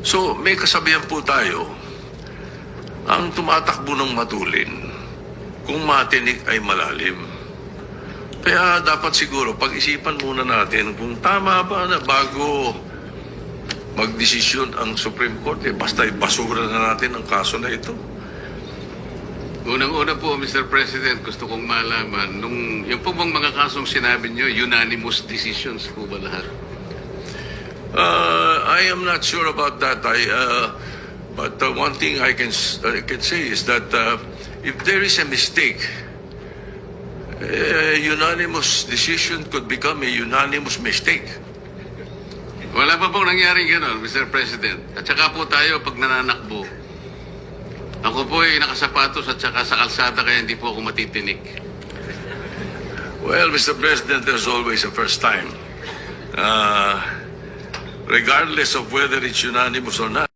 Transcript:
So, may kasabihan po tayo, ang tumatakbo ng matulin, kung matinik ay malalim. Kaya dapat siguro pag-isipan muna natin kung tama ba na bago magdesisyon ang Supreme Court, eh, basta ibasura na natin ang kaso na ito. Unang-una po, Mr. President, gusto kong malaman, nung yung po bang mga kasong sinabi nyo, unanimous decisions po ba lahat? Uh, I am not sure about that. I, uh, but uh, one thing I can I can say is that uh, if there is a mistake, a unanimous decision could become a unanimous mistake. Wala pa pong nangyaring gano'n, Mr. President. At saka po tayo, pag nananakbo, ako po ay nakasapatos at saka sa kalsada kaya hindi po ako matitinik. Well, Mr. President, there's always a first time. Uh, regardless of whether it's unanimous or not.